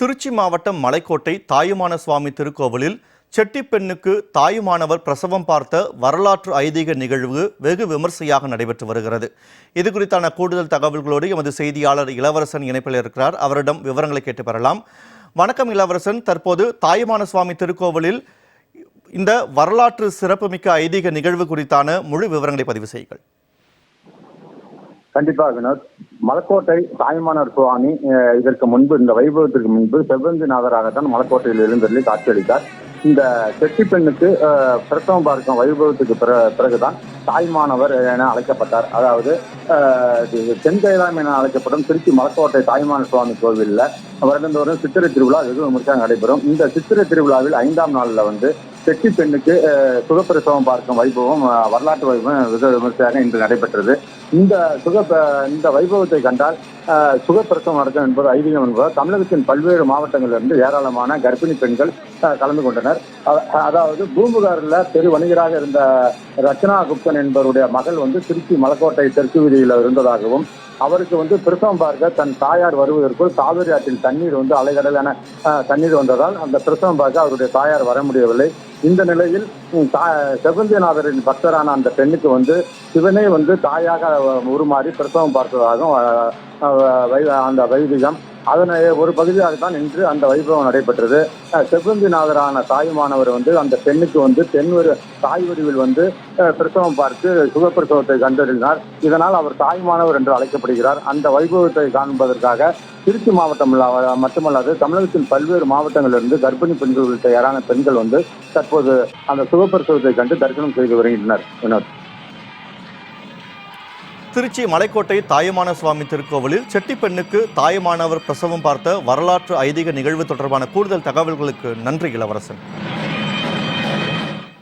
திருச்சி மாவட்டம் மலைக்கோட்டை தாயுமான சுவாமி திருக்கோவிலில் செட்டி பெண்ணுக்கு தாயுமானவர் பிரசவம் பார்த்த வரலாற்று ஐதீக நிகழ்வு வெகு விமர்சையாக நடைபெற்று வருகிறது. இது குறித்தான கூடுதல் தகவல்களோடு எமது செய்தியாளர் இளவரசன் இணைப்பில் இருக்கிறார். அவரிடம் விவரங்களை கேட்டு பெறலாம். வணக்கம் இளவரசன். தற்போது தாயுமான சுவாமி திருக்கோவிலில் இந்த வரலாற்று சிறப்புமிக்க ஐதீக நிகழ்வு குறித்தான முழு விவரங்களை பதிவு செய்யுங்கள். கண்டிப்பா வினோத். மலக்கோட்டை தாய்மானர் சுவாமி இதற்கு முன்பு இந்த வைபவத்திற்கு முன்பு செவ்வந்தி நாதராகத்தான் மலக்கோட்டையில் எழுந்தருளி காட்சியளித்தார். இந்த செட்டி பெண்ணுக்கு அஹ், பிரசவம் பார்க்கும் வைபவத்துக்கு பிற- பிறகுதான் தாய்மானவர் என அழைக்கப்பட்டார். அதாவது அஹ், தென்கைலாம் என அழைக்கப்படும் திருச்சி மலக்கோட்டை தாய்மான சுவாமி கோவிலில் வருடந்தோறும் சித்திரை திருவிழா வெகு விமர்சனம் நடைபெறும். இந்த சித்திரை திருவிழாவில் ஐந்தாம் நாளில் வந்து செட்டி பெண்ணுக்கு சுகப்பிரசவம் பார்க்கும் வைபவம் வரலாற்று வைபவம் வித விமர்சையாக இன்று நடைபெற்றது. இந்த சுக இந்த வைபவத்தை கண்டால் சுகப்பிரசவம் நடக்கும் என்பது ஐதீகம் என்பதால் தமிழகத்தின் பல்வேறு மாவட்டங்களிலிருந்து ஏராளமான கர்ப்பிணி பெண்கள் கலந்து கொண்டனர். அதாவது பூம்புகாரில் பெரு வணிகராக இருந்த ரச்சனா குப்தன் என்பவருடைய மகள் வந்து திருச்சி மலக்கோட்டை தெற்கு வீதியில் இருந்ததாகவும் அவருக்கு வந்து பிரசவம் பார்க்க தன் தாயார் வருவதற்குள் காவிரி ஆற்றின் தண்ணீர் வந்து அலைகடலான தண்ணீர் வந்ததால் அந்த பிரசவம் பார்க்க அவருடைய தாயார் வர முடியவில்லை. இந்த நிலையில் உம், தா- பக்தரான அந்த பெண்ணுக்கு வந்து சிவனே வந்து தாயாக உருமாறி பிரசவம் பார்த்ததாகவும் வை- அந்த வைதிகம் அதனை ஒரு பகுதியாக தான் இன்று அந்த வைபவம் நடைபெற்றது. அஹ், செவ்வந்திநாதரான தாயுமானவர் வந்து அந்த பெண்ணுக்கு வந்து பெண் ஒரு தாய் வடிவில் வந்து பிரசவம் பார்த்து சுகப்பிரசவத்தை கண்டறிந்தார். இதனால் அவர் தாய்மானவர் என்று அழைக்கப்படுகிறார். அந்த வைபவத்தை காண்பதற்காக திருச்சி மாவட்டம் மட்டுமல்லாது தமிழகத்தின் பல்வேறு மாவட்டங்களிலிருந்து கர்ப்பிணி பெண்கள் உள்ளிட்ட ஏராளமான பெண்கள் வந்து தற்போது அந்த சுகப்பிரசவத்தை கண்டு தரிசனம் செய்து வருகின்றனர். வினோத். திருச்சி மலைக்கோட்டை தாயுமான சுவாமி திருக்கோவிலில் செட்டி பெண்ணுக்கு தாயுமானவர் பிரசவம் பார்த்த வரலாற்று ஐதீக நிகழ்வு தொடர்பான கூடுதல் தகவல்களுக்கு நன்றி இளவரசன்.